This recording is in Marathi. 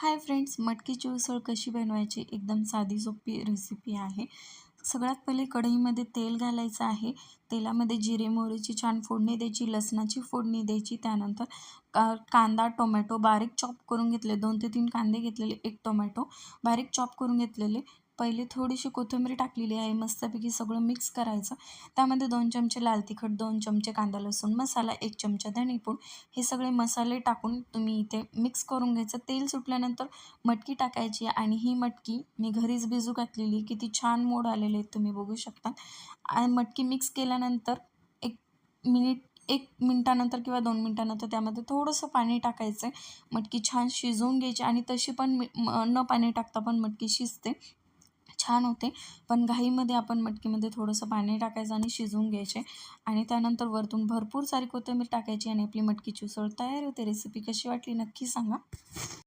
हाय फ्रेंड्स मटकीची उसळ कशी बनवायची? एकदम साधी सोपी रेसिपी आहे. सगळ्यात पहिले कढईमध्ये तेल घालायचं आहे. तेलामध्ये जिरे मोहरीची छान फोडणी द्यायची लसणाची फोडणी द्यायची. त्यानंतर का कांदा टोमॅटो बारीक चॉप करून घेतले. दोन ते तीन कांदे घेतलेले एक टोमॅटो बारीक चॉप करून घेतलेले. पहिले थोडीशी कोथिंबीर टाकलेली आहे मस्तपैकी सगळं मिक्स करायचं. त्यामध्ये दोन चमचे लाल तिखट दोन चमचे कांदा लसूण मसाला एक चमचा धणेपूड. हे सगळे मसाले टाकून तुम्ही इथे मिक्स करून घ्यायचं. तेल सुटल्यानंतर मटकी टाकायची आणि ही मटकी मी घरीच भिजू घातलेली किती छान मोड आलेले आहेत तुम्ही बघू शकता. आणि मटकी मिक्स केल्यानंतर एक मिनिट एक मिनटानंतर किंवा दोन मिनटानंतर त्यामध्ये थोडंसं पाणी टाकायचं आहे मटकी छान शिजवून घ्यायची आणि तशी पण मी न पाणी टाकता पण मटकी शिजते. छान होते. पण घाईमध्ये आपण मटकीमध्ये थोडंसं पाणी टाकायचं आणि शिजवून घ्यायचे. आणि त्यानंतर वरतून भरपूर सारी कोथिंबीर टाकायची आणि आपली मटकीची उसळ तयार होते. रेसिपी कशी वाटली नक्की सांगा.